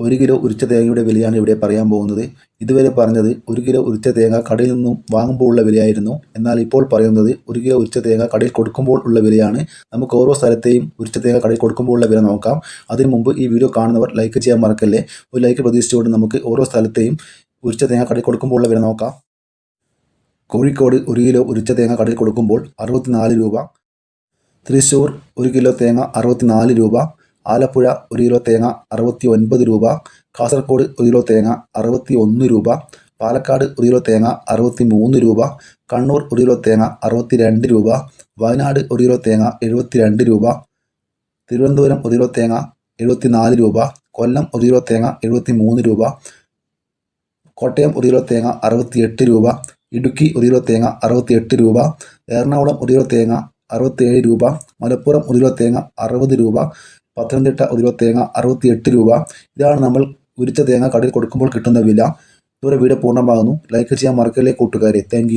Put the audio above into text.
ഒരു കിലോ ഉരിച്ച തേങ്ങയുടെ വിലയാണ് ഇവിടെ പറയാൻ പോകുന്നത്. ഇതുവരെ പറഞ്ഞത് ഒരു കിലോ ഉരിച്ച തേങ്ങ കടയിൽ നിന്നും വാങ്ങുമ്പോൾ ഉള്ള വിലയായിരുന്നു. എന്നാൽ ഇപ്പോൾ പറയുന്നത് ഒരു കിലോ ഉരിച്ച തേങ്ങ കടയിൽ കൊടുക്കുമ്പോൾ ഉള്ള വിലയാണ്. നമുക്ക് ഓരോ സ്ഥലത്തെയും ഉരിച്ച തേങ്ങ കടയിൽ കൊടുക്കുമ്പോൾ ഉള്ള വില നോക്കാം. അതിനു മുമ്പ് ഈ വീഡിയോ കാണുന്നവർ ലൈക്ക് ചെയ്യാൻ മറക്കല്ലേ? ഒരു ലൈക്ക് പ്രതീക്ഷിച്ചുകൊണ്ട് നമുക്ക് ഓരോ സ്ഥലത്തെയും ഉരിച്ച തേങ്ങ കടയിൽ കൊടുക്കുമ്പോൾ ഉള്ള വില നോക്കാം. കോഴിക്കോട് ഒരു കിലോ ഉരിച്ച തേങ്ങ കടയിൽ കൊടുക്കുമ്പോൾ അറുപത്തിനാല് രൂപ. തൃശ്ശൂർ ഒരു കിലോ തേങ്ങ അറുപത്തിനാല് രൂപ. ആലപ്പുഴ ഒരു കിലോ തേങ്ങ അറുപത്തി ഒൻപത് രൂപ കാസർഗോഡ് ഒരു കിലോ തേങ്ങ അറുപത്തി ഒന്ന് രൂപ പാലക്കാട് ഒരു കിലോ തേങ്ങ അറുപത്തി മൂന്ന് രൂപ കണ്ണൂർ ഒരു കിലോ തേങ്ങ അറുപത്തി രണ്ട് രൂപ വയനാട് ഒരു കിലോ തേങ്ങ എഴുപത്തി രണ്ട് രൂപ തിരുവനന്തപുരം ഒരു കിലോ തേങ്ങ എഴുപത്തി നാല് രൂപ കൊല്ലം ഒരു കിലോ തേങ്ങ എഴുപത്തി മൂന്ന് രൂപ കോട്ടയം ഒരു കിലോ തേങ്ങ അറുപത്തി എട്ട് രൂപ ഇടുക്കി ഒരു കിലോ തേങ്ങ അറുപത്തി എട്ട് രൂപ എറണാകുളം ഒരു കിലോ തേങ്ങ അറുപത്തേഴ് രൂപ മലപ്പുറം ഒരു കിലോ തേങ്ങ അറുപത് രൂപ പത്തനംതിട്ട ഒരു കിലോ തേങ്ങ അറുപത്തി എട്ട് രൂപ. ഇതാണ് നമ്മൾ ഉരിച്ച തേങ്ങ കടയിൽ കൊടുക്കുമ്പോൾ കിട്ടുന്ന വില. ഇതുവരെ വീഡിയോ പൂർണമാകുന്നു. ലൈക്ക് ചെയ്യാൻ മറക്കല്ലേ കൂട്ടുകാരെ. താങ്ക്